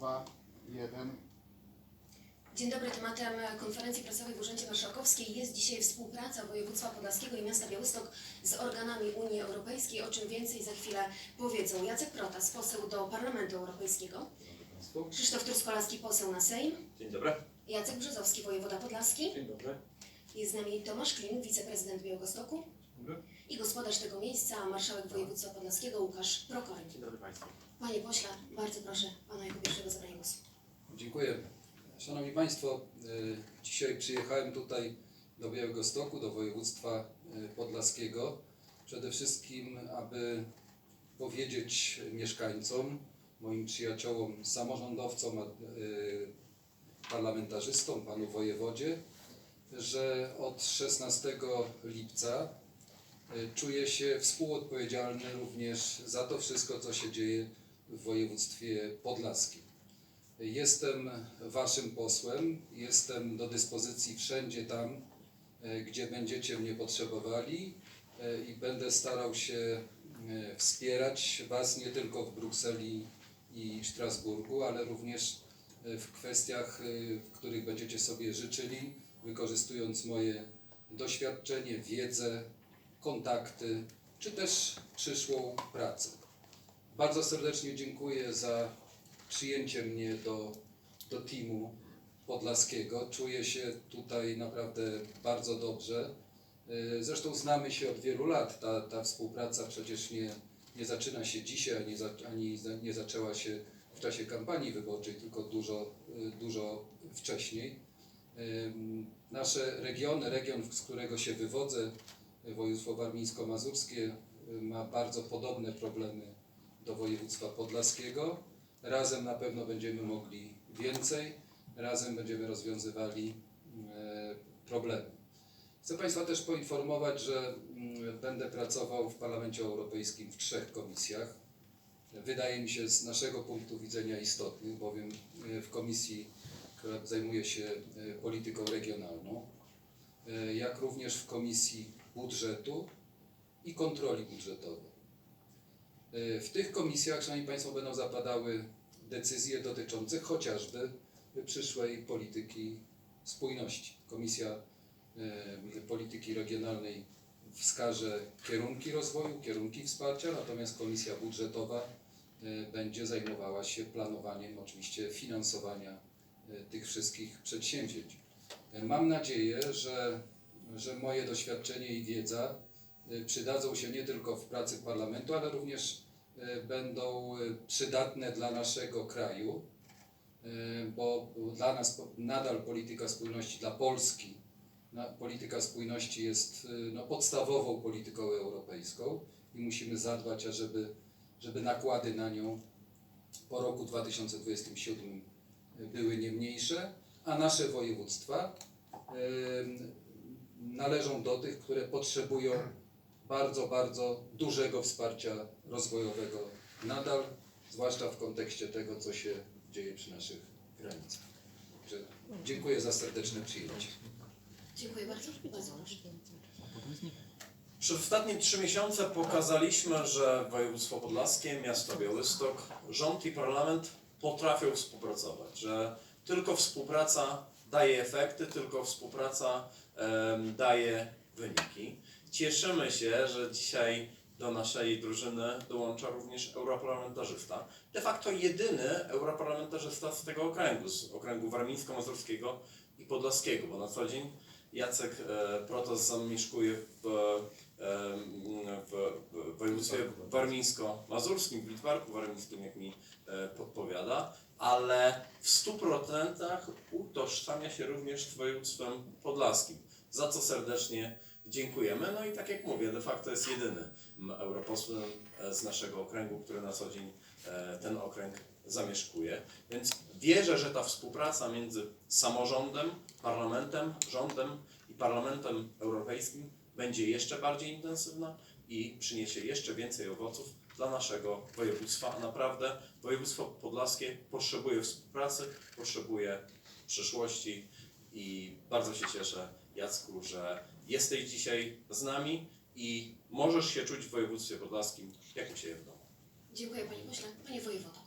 2, 1. Dzień dobry, tematem konferencji prasowej w Urzędzie Marszałkowskiej jest dzisiaj współpraca województwa podlaskiego i miasta Białystok z organami Unii Europejskiej, o czym więcej za chwilę powiedzą Jacek Protas, poseł do Parlamentu Europejskiego, Państwu. Krzysztof Truskolaski, poseł na Sejm, Dzień dobry. Jacek Brzozowski, wojewoda podlaski, Dzień dobry. jest z nami Tomasz Klin, wiceprezydent Białegostoku i gospodarz tego miejsca, marszałek województwa podlaskiego Łukasz Prokoń. Dzień dobry Państwu. Panie pośle, bardzo proszę Pana jako pierwszego zabrania głosu. Dziękuję. Szanowni Państwo, y, dzisiaj przyjechałem tutaj do Białegostoku, do województwa y, podlaskiego. Przede wszystkim, aby powiedzieć mieszkańcom, moim przyjaciołom, samorządowcom, a, y, parlamentarzystom, panu wojewodzie, że od 16 lipca czuję się współodpowiedzialny również za to wszystko, co się dzieje w województwie podlaskim. Jestem Waszym posłem, jestem do dyspozycji wszędzie tam, e, gdzie będziecie mnie potrzebowali e, i będę starał się e, wspierać Was nie tylko w Brukseli i Strasburgu, ale również e, w kwestiach, e, w których będziecie sobie życzyli, wykorzystując moje doświadczenie, wiedzę, kontakty, czy też przyszłą pracę. Bardzo serdecznie dziękuję za przyjęcie mnie do, do teamu podlaskiego. Czuję się tutaj naprawdę bardzo dobrze. Yy, Zresztą znamy się od wielu lat. Ta, ta współpraca przecież nie, nie zaczyna się dzisiaj, ani, za, ani nie zaczęła się w czasie kampanii wyborczej, tylko dużo, yy, dużo wcześniej. Nasze regiony, region, z którego się wywodzę, województwo warmińsko-mazurskie, yy, ma bardzo podobne problemy do województwa podlaskiego. Razem na pewno będziemy mogli więcej, razem będziemy rozwiązywali e, problemy. Chcę Państwa też poinformować, że mm, będę pracował w Parlamencie Europejskim w trzech komisjach. Wydaje mi się z naszego punktu widzenia istotnych, bowiem e, w komisji, która zajmuje się polityką regionalną, jak również w komisji budżetu i kontroli budżetowej. E, W tych komisjach, Szanowni Państwo, będą zapadały decyzje dotyczące chociażby przyszłej polityki spójności. Komisja e, Polityki Regionalnej wskaże kierunki rozwoju, kierunki wsparcia, natomiast Komisja Budżetowa e, będzie zajmowała się planowaniem oczywiście finansowania tych wszystkich przedsięwzięć. Mam nadzieję, że, że moje doświadczenie i wiedza y, przydadzą się nie tylko w pracy parlamentu, ale również y, będą y, przydatne dla naszego kraju, bo dla nas nadal polityka spójności, dla Polski, polityka spójności jest no, podstawową polityką europejską i musimy zadbać, ażeby żeby nakłady na nią po roku 2027 były nie mniejsze, a nasze województwa należą do tych, które potrzebują bardzo, bardzo dużego wsparcia rozwojowego nadal, zwłaszcza w kontekście tego, co się dzieje przy naszych granicach. Także dziękuję za serdeczne przyjęcie. Dziękuję bardzo. Bardzo. Przez ostatnie trzy miesiące pokazaliśmy, że województwo podlaskie, miasto Białystok, rząd i parlament potrafią współpracować, że tylko współpraca daje efekty, tylko współpraca daje wyniki. Cieszymy się, że dzisiaj do naszej drużyny dołącza również europarlamentarzysta. De facto jedyny europarlamentarzysta z tego okręgu, z okręgu warmińsko-mazurskiego i podlaskiego, bo na co dzień Jacek e, Protas zamieszkuje w w w województwie warmińsko-mazurskim, w Litwarku warmińskim, jak mi e, podpowiada, ale w 100% utożsamia się również z województwem podlaskim, za co serdecznie dziękujemy. No i tak jak mówię, de facto jest jedyny europosłem e, z naszego okręgu, który na co dzień e, ten okręg zamieszkuje. Więc wierzę, że ta współpraca między samorządem, parlamentem, rządem i parlamentem europejskim będzie jeszcze bardziej intensywna i przyniesie jeszcze więcej owoców dla naszego województwa. A naprawdę województwo podlaskie potrzebuje współpracy, potrzebuje przyszłości i bardzo się cieszę, Jacku, że jesteś dzisiaj z nami i możesz się czuć w województwie podlaskim jak u siebie w domu. Dziękuję Panie pośle. Panie wojewodo.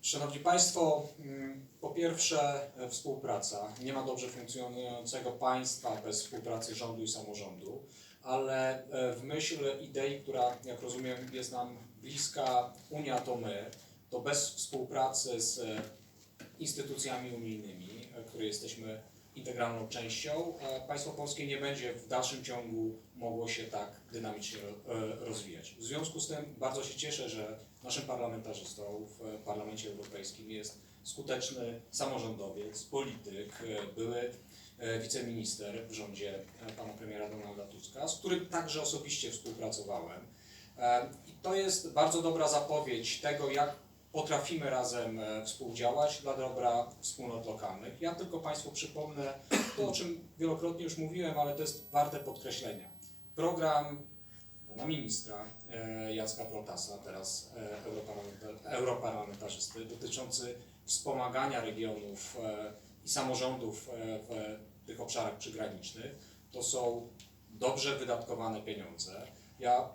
Szanowni Państwo, mm, po pierwsze e, współpraca. Nie ma dobrze funkcjonującego państwa bez współpracy rządu i samorządu, ale e, w myśl idei, która jak rozumiem jest nam bliska, Unia to my, to bez współpracy z instytucjami unijnymi, e, której jesteśmy integralną częścią, państwo polskie nie będzie w dalszym ciągu mogło się tak dynamicznie rozwijać. W związku z tym bardzo się cieszę, że naszym parlamentarzystą w Parlamencie Europejskim jest skuteczny samorządowiec, polityk, e, były e, wiceminister w rządzie e, pana premiera Donalda Tuska, z którym także osobiście współpracowałem. I to jest bardzo dobra zapowiedź tego, jak potrafimy razem współdziałać dla dobra wspólnot lokalnych. Ja tylko Państwu przypomnę to, o czym wielokrotnie już mówiłem, ale to jest warte podkreślenia. Program pana ministra Jacka Protasa, teraz europarlamenta- europarlamentarzysty, dotyczący wspomagania regionów e, i samorządów e, w tych obszarach przygranicznych, to są dobrze wydatkowane pieniądze. Ja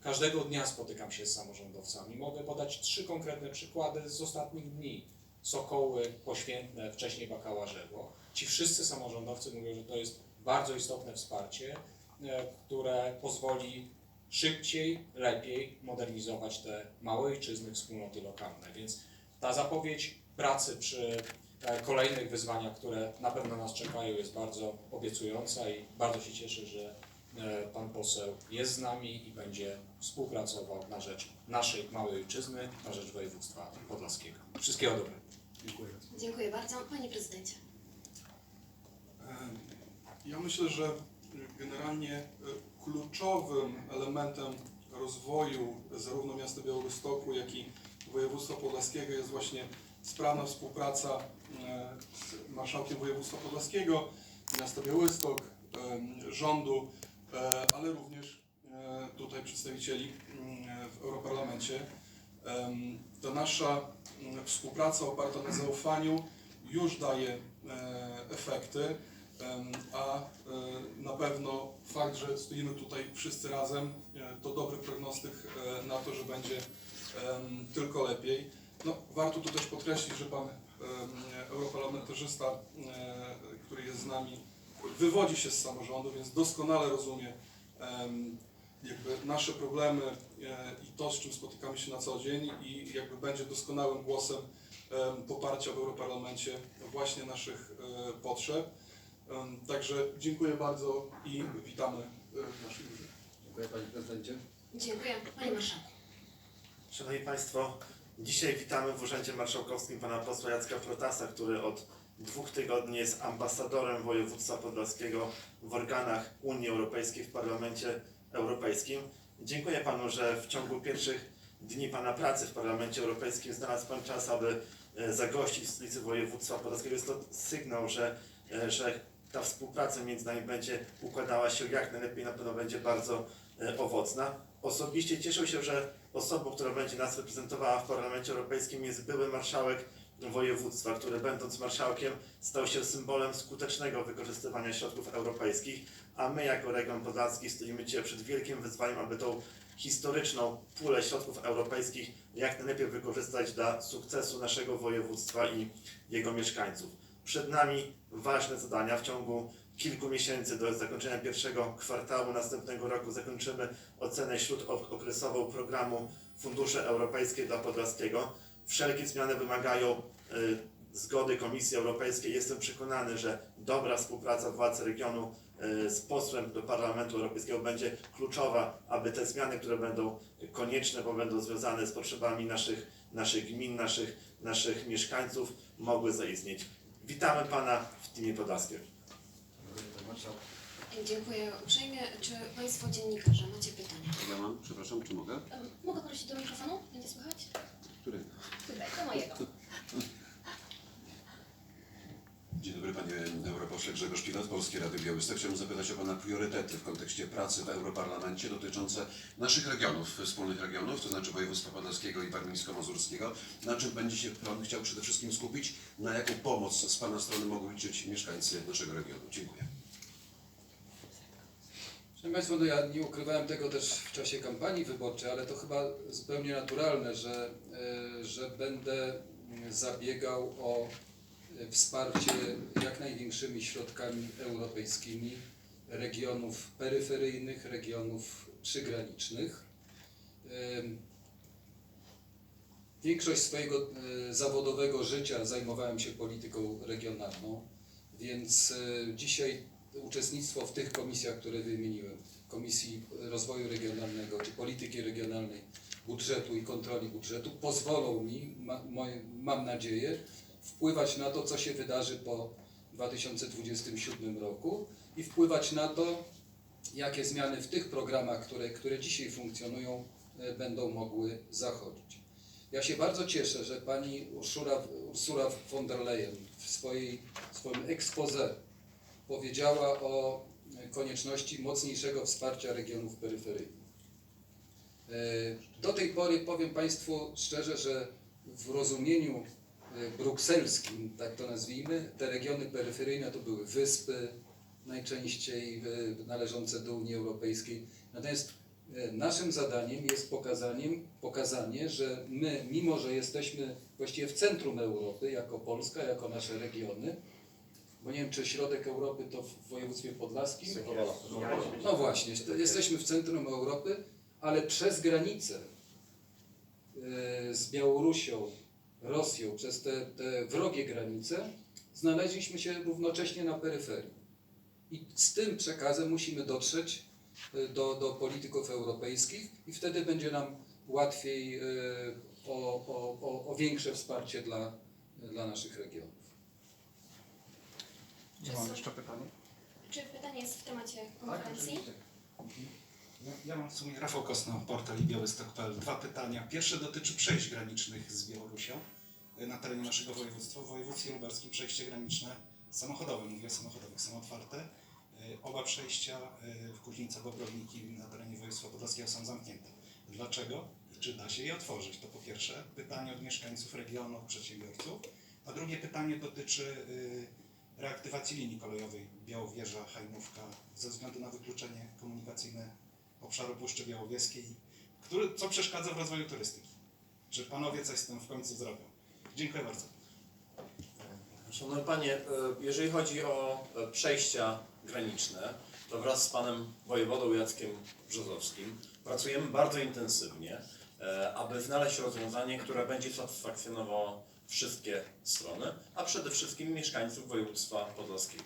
każdego dnia spotykam się z samorządowcami. Mogę podać trzy konkretne przykłady z ostatnich dni. Sokoły, Poświętne, wcześniej Bakałażewo. Ci wszyscy samorządowcy mówią, że to jest bardzo istotne wsparcie, e, które pozwoli szybciej, lepiej modernizować te małe ojczyzny, wspólnoty lokalne. Więc ta zapowiedź pracy przy e, kolejnych wyzwaniach, które na pewno nas czekają, jest bardzo obiecująca i bardzo się cieszę, że e, pan poseł jest z nami i będzie współpracował na rzecz naszej małej ojczyzny, na rzecz województwa podlaskiego. Wszystkiego dobrego. Dziękuję. Dziękuję bardzo. Panie prezydencie. Ja myślę, że generalnie e, kluczowym elementem rozwoju zarówno miasta Białegostoku, jak i województwa podlaskiego jest właśnie sprawna współpraca e, z marszałkiem województwa podlaskiego, miasta Białystok, rządu, e, ale również e, tutaj przedstawicieli mm, w Europarlamencie. Ta nasza mm, współpraca oparta na zaufaniu już daje efekty. A na pewno fakt, że stoimy tutaj wszyscy razem, to dobry prognostyk na to, że będzie tylko lepiej. No, warto tu też podkreślić, że pan europarlamentarzysta, e, który jest z nami, wywodzi się z samorządu, więc doskonale rozumie jakby nasze problemy e, i to, z czym spotykamy się na co dzień i jakby będzie doskonałym głosem em, poparcia w Europarlamencie właśnie naszych e, potrzeb. Także dziękuję bardzo i witamy w naszej grupie. Dziękuję Panie Prezydencie. Dziękuję. Panie marszałku. Szanowni Państwo, dzisiaj witamy w Urzędzie Marszałkowskim pana posła Jacka Protasa, który od dwóch tygodni jest ambasadorem województwa podlaskiego w organach Unii Europejskiej w Parlamencie Europejskim. Dziękuję panu, że w ciągu pierwszych dni pana pracy w Parlamencie Europejskim znalazł pan czas, aby e, zagościć w stolicy województwa podlaskiego. Jest to sygnał, że, e, że ta współpraca między nami będzie układała się jak najlepiej, na pewno będzie bardzo e, owocna. Osobiście cieszę się, że osobą, która będzie nas reprezentowała w Parlamencie Europejskim jest były marszałek województwa, który będąc marszałkiem stał się symbolem skutecznego wykorzystywania środków europejskich, a my jako region podlaski stoimy dzisiaj przed wielkim wyzwaniem, aby tą historyczną pulę środków europejskich jak najlepiej wykorzystać dla sukcesu naszego województwa i jego mieszkańców. Przed nami ważne zadania w ciągu kilku miesięcy do zakończenia pierwszego kwartału następnego roku zakończymy ocenę śródokresową programu Fundusze Europejskie dla Podlaskiego. Wszelkie zmiany wymagają y, zgody Komisji Europejskiej. Jestem przekonany, że dobra współpraca władz regionu y, z posłem do Parlamentu Europejskiego będzie kluczowa, aby te zmiany, które będą konieczne, bo będą związane z potrzebami naszych, naszych gmin, naszych, naszych mieszkańców, mogły zaistnieć. Witamy Pana w Teamie Podlaskiem. Dziękuję Panie Marszałku. Dziękuję uprzejmie. Czy Państwo dziennikarze macie pytania? Ja mam, przepraszam, czy mogę? Mogę prosić do mikrofonu? Będzie słychać? Który? Tutaj, do mojego. Dzień dobry panie europośle Grzegorz Pilat, Polskie Radio Białystok. Chciałbym zapytać o pana priorytety w kontekście pracy w Europarlamencie dotyczące naszych regionów, wspólnych regionów, to znaczy województwa podlaskiego i warmińsko-mazurskiego. Na czym będzie się pan chciał przede wszystkim skupić? Na jaką pomoc z pana strony mogą liczyć mieszkańcy naszego regionu? Dziękuję. Szanowni Państwo, no ja nie ukrywałem tego też w czasie kampanii wyborczej, ale to chyba zupełnie naturalne, że, e, że będę mm, zabiegał o e, wsparcie jak największymi środkami europejskimi regionów peryferyjnych, regionów przygranicznych. Większość swojego e, zawodowego życia zajmowałem się polityką regionalną, więc dzisiaj uczestnictwo w tych komisjach, które wymieniłem, Komisji Rozwoju Regionalnego czy Polityki Regionalnej, Budżetu i Kontroli Budżetu, pozwolą mi, ma, moje, mam nadzieję, wpływać na to, co się wydarzy po 2027 roku i wpływać na to, jakie zmiany w tych programach, które, które dzisiaj funkcjonują, e, będą mogły zachodzić. Ja się bardzo cieszę, że pani Ursula, Ursula von der Leyen w swojej, swoim expose powiedziała o konieczności mocniejszego wsparcia regionów peryferyjnych. E, Do tej pory powiem Państwu szczerze, że w rozumieniu e, brukselskim, tak to nazwijmy, te regiony peryferyjne to były wyspy, najczęściej e, należące do Unii Europejskiej. Natomiast naszym zadaniem jest pokazaniem, pokazanie, że my, mimo że jesteśmy właściwie w centrum Europy, jako Polska, jako nasze regiony, bo nie wiem, czy środek Europy to w województwie podlaskim? No właśnie, jesteśmy w centrum Europy, ale przez granicę e, z Białorusią, Rosją, przez te, te wrogie granice, znaleźliśmy się równocześnie na peryferii. I z tym przekazem musimy dotrzeć e, do, do polityków europejskich i wtedy będzie nam łatwiej e, o, o, o, o większe wsparcie dla, dla naszych regionów. Ja mam jeszcze pytanie. Czy pytanie jest w temacie Tak, konferencji? oczywiście. Ja, ja mam w sumie Rafał Kosno, portal i białystok.pl. Dwa pytania. Pierwsze dotyczy przejść granicznych z Białorusią y, na terenie naszego województwa. W województwie lubelskim przejście graniczne samochodowe, mówię o samochodowych, są otwarte. Y, Oba przejścia y, w Bobrowniki na terenie województwa podlaskiego są zamknięte. Dlaczego? I Czy da się je otworzyć? To po pierwsze pytanie od mieszkańców regionu, przedsiębiorców. A drugie pytanie dotyczy y, reaktywacji linii kolejowej Białowieża, Hajnówka ze względu na wykluczenie komunikacyjne obszaru Puszczy Białowieskiej, który, co przeszkadza w rozwoju turystyki. Czy panowie coś z tym w końcu zrobią? Dziękuję bardzo. Szanowny Panie, e, jeżeli chodzi o e, przejścia graniczne, to wraz z Panem Wojewodą Jackiem Brzozowskim pracujemy bardzo intensywnie, e, aby znaleźć rozwiązanie, które będzie satysfakcjonowało wszystkie strony, a przede wszystkim mieszkańców województwa podlaskiego.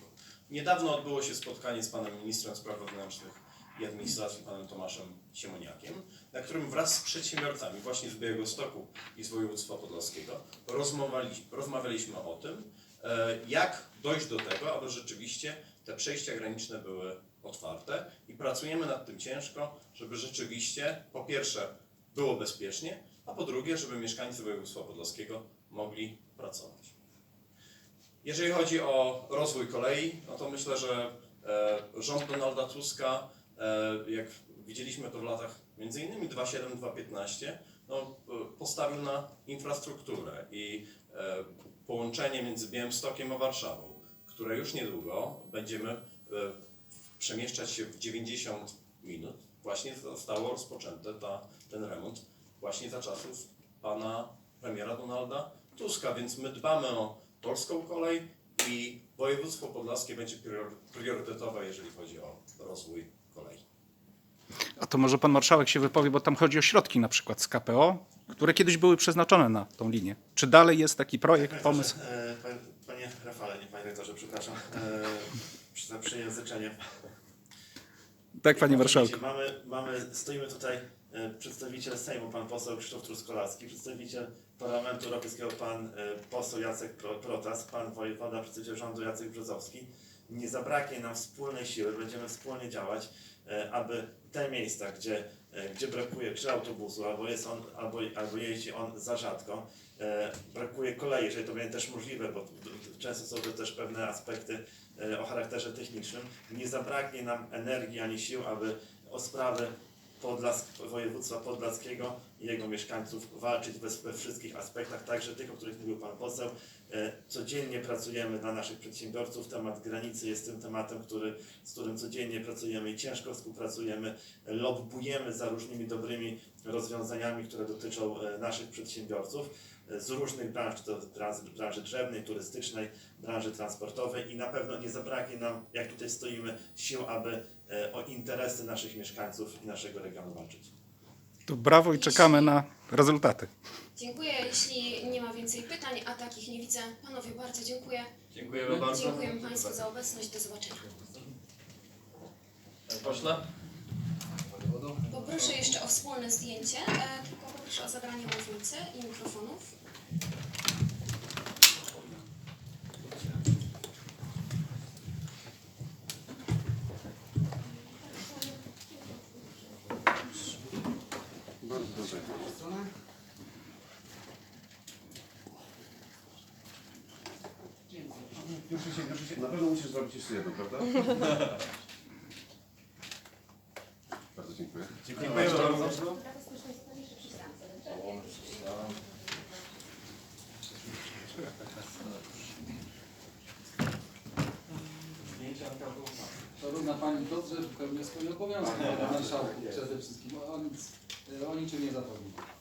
Niedawno odbyło się spotkanie z Panem Ministrem Spraw Wewnętrznych i Administracji, Panem Tomaszem Siemoniakiem, na którym wraz z przedsiębiorcami właśnie z Białegostoku i z województwa podlaskiego rozmawiali- rozmawialiśmy o tym, e, jak dojść do tego, aby rzeczywiście te przejścia graniczne były otwarte i pracujemy nad tym ciężko, żeby rzeczywiście po pierwsze było bezpiecznie, a po drugie, żeby mieszkańcy województwa podlaskiego mogli pracować. Jeżeli chodzi o rozwój kolei, no to myślę, że e, rząd Donalda Tuska, e, jak widzieliśmy to w latach między innymi 2007-2015, no, e, postawił na infrastrukturę i połączenie między Białymstokiem a Warszawą, które już niedługo będziemy przemieszczać się w 90 minut, właśnie zostało rozpoczęte ta, ten remont właśnie za czasów pana premiera Donalda Tuska, więc my dbamy o polską kolej i województwo podlaskie będzie prior- priorytetowe, jeżeli chodzi o rozwój kolei. A to może pan marszałek się wypowie, bo tam chodzi o środki na przykład z KPO, które kiedyś były przeznaczone na tą linię. Czy dalej jest taki projekt, pomysł? E, Panie, panie Rafale, nie panie rektorze, przepraszam e, za przejęzyczenie. Tak, panie marszałku. Mamy, mamy, stoimy tutaj e, przedstawiciel Sejmu, pan poseł Krzysztof Truskolaski, przedstawiciel Parlamentu Europejskiego, pan e, poseł Jacek Pro- Protas, pan wojewoda, przedstawiciel rządu Jacek Brzozowski. Nie zabraknie nam wspólnej siły, będziemy wspólnie działać, e, aby te miejsca, gdzie, e, gdzie brakuje czy autobusu, albo, jest on, albo, albo jeździ on za rzadko, brakuje kolei, jeżeli to będzie też możliwe, bo często są to też pewne aspekty o charakterze technicznym, nie zabraknie nam energii ani sił, aby o sprawy Podlask, województwa podlaskiego i jego mieszkańców walczyć we, wszystkich aspektach, także tych, o których mówił Pan poseł. E, Codziennie pracujemy dla naszych przedsiębiorców. Temat granicy jest tym tematem, który, z którym codziennie pracujemy i ciężko współpracujemy. Lobbujemy za różnymi dobrymi rozwiązaniami, które dotyczą e, naszych przedsiębiorców e, z różnych branż, czy to branży, branży drzewnej, turystycznej, branży transportowej i na pewno nie zabraknie nam, jak tutaj stoimy, sił, aby o interesy naszych mieszkańców i naszego regionu walczyć. To brawo i czekamy na rezultaty. Dziękuję. Jeśli nie ma więcej pytań, a takich nie widzę, panowie bardzo dziękuję. Dziękujemy bardzo. Dziękujemy Państwu za obecność. Do zobaczenia. Panie pośle? Poproszę jeszcze o wspólne zdjęcie, e, tylko poproszę o zabranie mównicy i mikrofonów. Bardzo dobrze. Już się, już się, na pewno musisz zrobić jeszcze jedno, prawda? bardzo dziękuję. Dziękuję bardzo. Szanowna Pani Piotrze, pełnię swój obowiązek, Panie Marszałku, przede wszystkim. O, nic, o niczym nie zapomnę.